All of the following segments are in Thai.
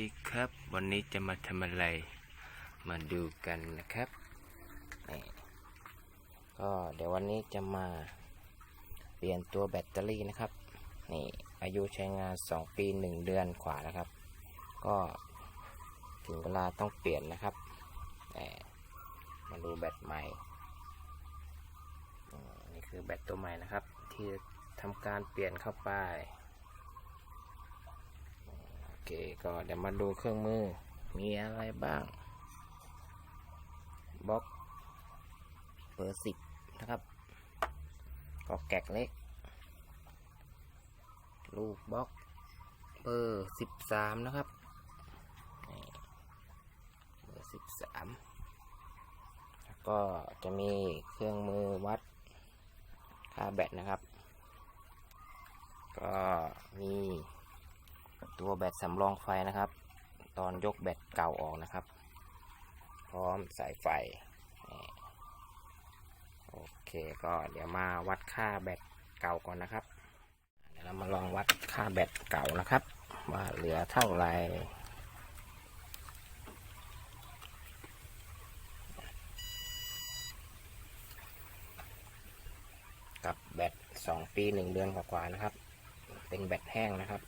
ดีครับ วันนี้จะมาทำอะไร มาดูกันนะครับนี่ก็เดี๋ยววันนี้จะมาเปลี่ยนตัวแบตเตอรี่นะครับ นี่อายุใช้งาน 2 ปี 1 เดือนกว่านะครับ ก็ถึงเวลาต้องเปลี่ยนนะครับนี่มาดูแบตใหม่ นี่คือแบตตัวใหม่นะครับ ที่ทำการเปลี่ยนเข้าไป เคก็เดี๋ยวมาดูเครื่องมือ มีอะไรบ้างบล็อกเบอร์สิบนะครับก็แกกเล็ก ลูกบล็อกเบอร์สิบสามนะครับเบอร์สิบสามแล้วก็จะมีเครื่องมือวัดค่าแบตนะครับ ก็มี ตัวแบตสำรองไฟนะครับ ตอนยกแบตเก่าออกนะครับ พร้อมสายไฟโอเคก็เดี๋ยวมาวัดค่าแบตเก่าก่อนนะครับเดี๋ยวเรามาลองวัดค่าแบตเก่านะครับ ว่าเหลือเท่าไหร่กับแบต2ปี 1 เดือนกว่าๆนะครับ เป็นแบตแห้งนะครับ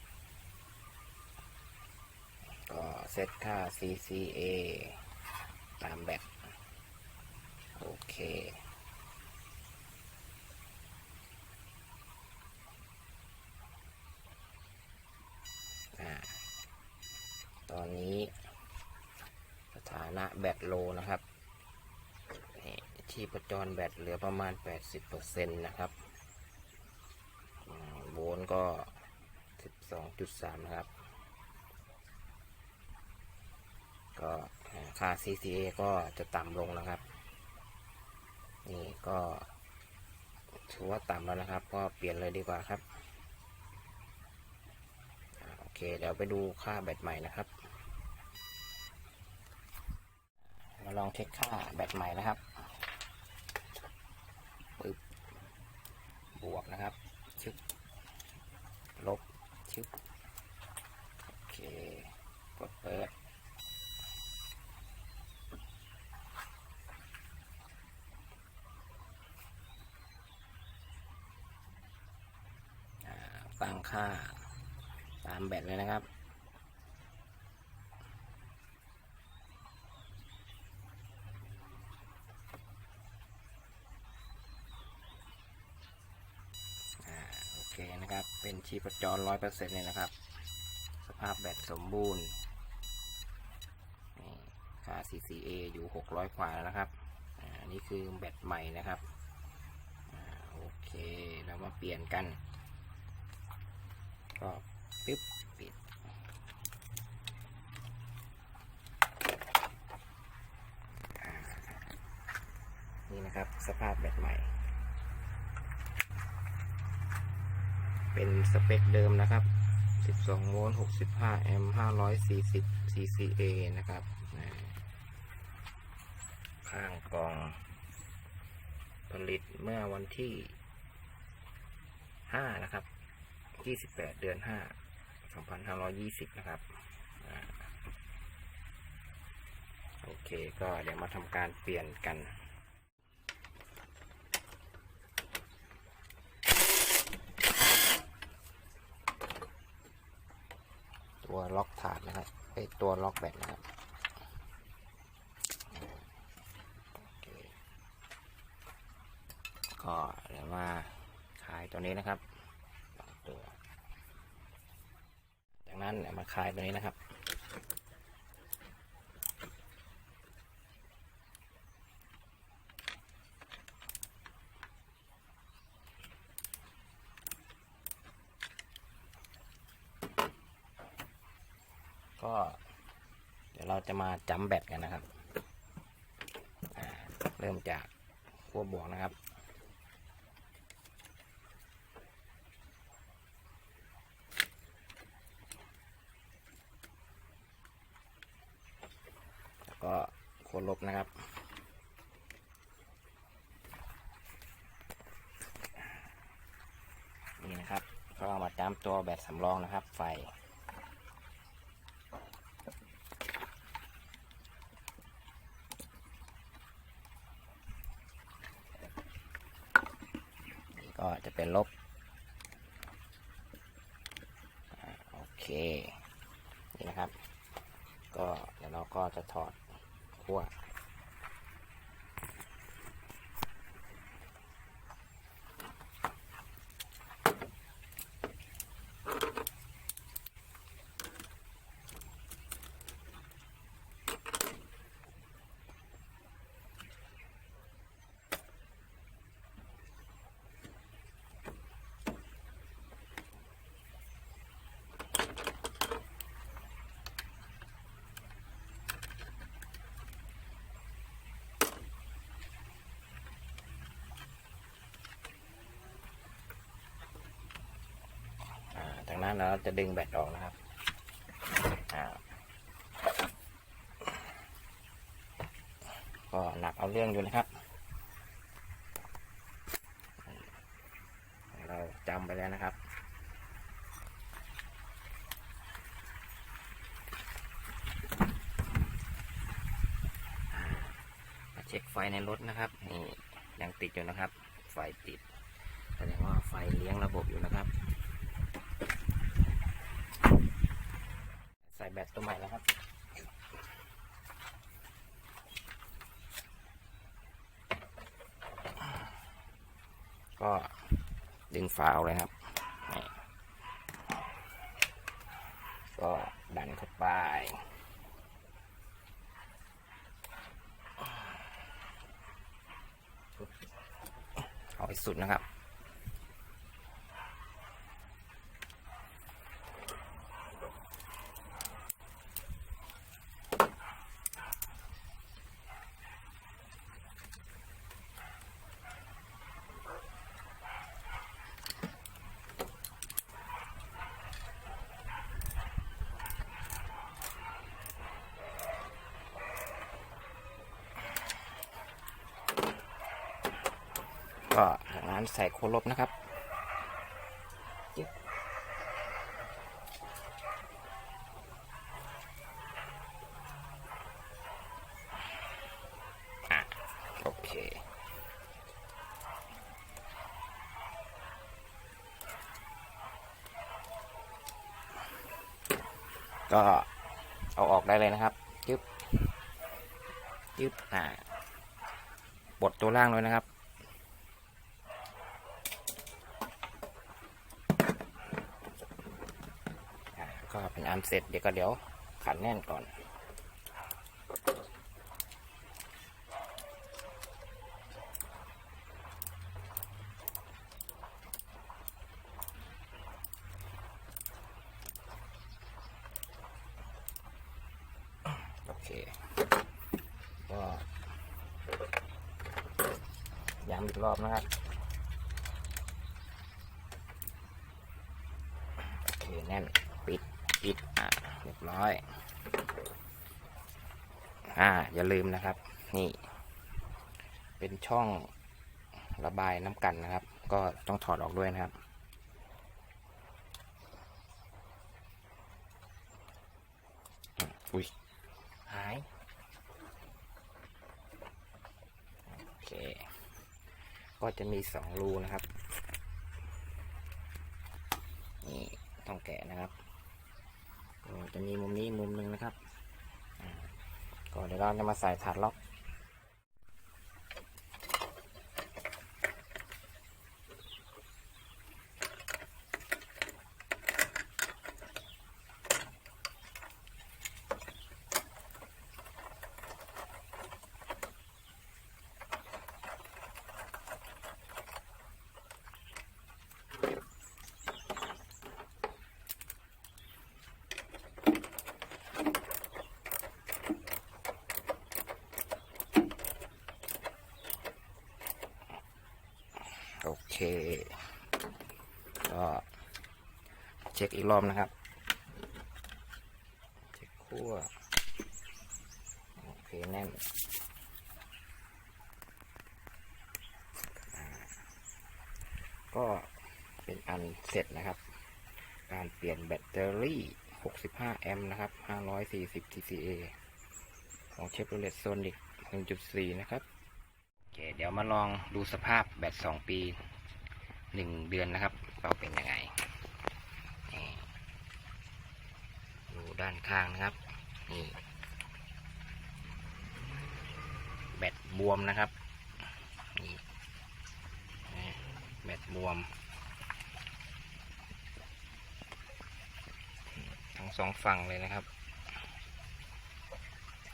ก็ เซตค่า CCA ตามแบบโอเคตอนนี้สถานะแบตโลนะครับนี่ชีพจรแบตเหลือประมาณ 80%นะครับโวลต์ก็ 12.3 นะครับ ก็ค่า CCA ก็จะต่ำลงนะครับ นี่ก็ถือว่าต่ำแล้วนะครับ ก็เปลี่ยนเลยดีกว่าครับโอเค เดี๋ยวไปดูค่าแบตใหม่นะครับ มาลองเช็คค่าแบตใหม่นะครับปึ๊บบวกนะครับ ชึบ ลบ ชึบ โอเค กดเปิด ตั้งค่าตามแบตเลยนะครับอโอเคนะครับ เป็นชีพจรร้อยเปอร์เซ็นต์เลยนะครับ สภาพแบตสมบูรณ์ ค่า CCA อยู่หกร้อยกว่าแล้วนะครับอ่านี่คือแบตใหม่นะครับอโอเค เรามาเปลี่ยนกัน ก็ปึ๊บปิด นี่นะครับสภาพแบตใหม่ เป็นสเปคเดิมนะครับ 12 โวลต์ 65 แอมป์ 540 CCA นะครับ ข้างกล่องผลิตเมื่อวันที่ 5 นะครับ 28เดือน5 2520นะครับอโอเคก็เดี๋ยวมาทำการเปลี่ยนกันตัวล็อกถาดนะครับไอตัวล็อกแบตนะครับก็เดี๋ยวมาขายตัวนี้นะครับ ตัว จากนั้นเดี๋ยมาคลายตัวนี้นะครับก็เดี๋ยวเราจะมาจำแบตกันนะครับ เริ่มจากขั้วบวกนะครับ ก็โคนลบนะครับ นี่นะครับก็มาตามตัวแบตสำรองนะครับ ไฟก็จะเป็นลบ โอเค นี่นะครับ ก็เดี๋ยวเราก็จะถอด ขั้ว อ่้นเราจะดึงแบตออกนะครับก็หนักเอาเรื่องอยู่นะครับ เราจำไปแล้วนะครับมาเช็คไฟในรถนะครับนี่ยังติดอยู่นะครับ ไฟติดแสดงว่าไฟเลี้ยงระบบอยู่นะครับ ใส่ แบตตัวใหม่แล้วครับก็ดึงฝาเอาเลยครับ ก็ดันเข้าไป เอาให้สุดนะครับ ใส่โคลบนะครับจิ๊บอะโอเค ก็เอาออกได้เลยนะครับจึ๊บจึ๊บอ่า ปลดตัวล่างเลยนะครับ อะ ก็เป็นอันเสร็จเดี๋ยวก็เดี๋ยวขันแน่นก่อน โอเค ก็ย้ำอีกรอบนะครับโอเคแน่นปิด ปิดอะเรียบร้อย อ่า อย่าลืมนะครับ นี่ เป็นช่องระบายน้ำกันนะครับ ก็ต้องถอดออกด้วยนะครับอืมอุ้ยหายโอเค ก็จะมีสองรูนะครับ นี่ต้องแกะนะครับก็ จะมีมุมนี้มุมหนึ่งนะครับอ่าก็เดี๋ยวเราจะมาใส่ถาดล็อก เค ก็เช็คอีกรอบนะครับ เช็คขั้วโอเคแน่นก็เป็นอันเสร็จนะครับ การเปลี่ยนแบตเตอรี่ 65 แอมป์นะครับ 540 TCA ของ Chevrolet Sonic 1.4 นะครับ โอเค เดี๋ยวมาลองดูสภาพแบต 2 ปี หนึ่งเดือนนะครับว่าเป็นยังไงดูด้านข้างนะครับนี่แบตบวมนะครับนี่แบตบวม ทั้งสองฝั่งเลยนะครับ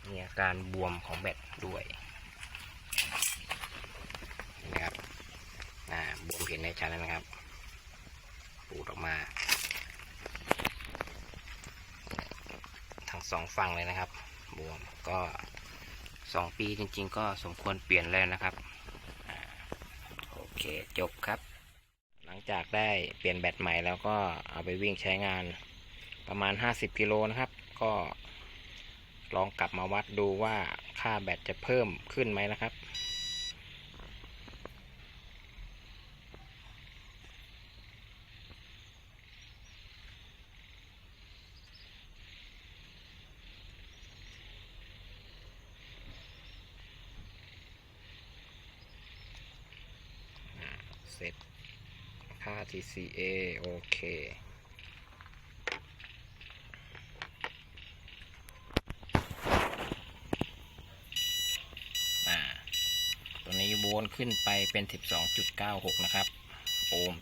มีอาการบวมของแบตด้วยเห็นะครับ อ่า บวม เห็นได้ชัดแล้วนะครับ ปูดออกมา ทั้งสองฝั่งเลยนะครับ บวมก็สองปีจริง ๆ ก็สมควรเปลี่ยนแล้วนะครับอโอเคจบครับ หลังจากได้เปลี่ยนแบตใหม่แล้วก็เอาไปวิ่งใช้งานประมาณ 50 กิโลนะครับ ก็ลองกลับมาวัดดูว่าค่าแบตจะเพิ่มขึ้นไหมนะครับ เสร็จค่า TCA โอเคอ่าตัวนี้วนขึ้นไปเป็น 12.96 นะครับ โอห์ม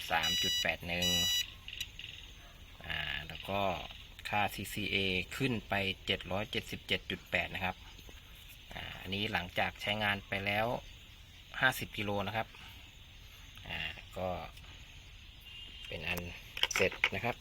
3.81 อ่า แล้วก็ค่า TCA ขึ้นไป 777.8 นะครับ อ่า อันนี้หลังจากใช้งานไปแล้ว 50 กิโลนะครับ ก็เป็นอันเสร็จนะครับ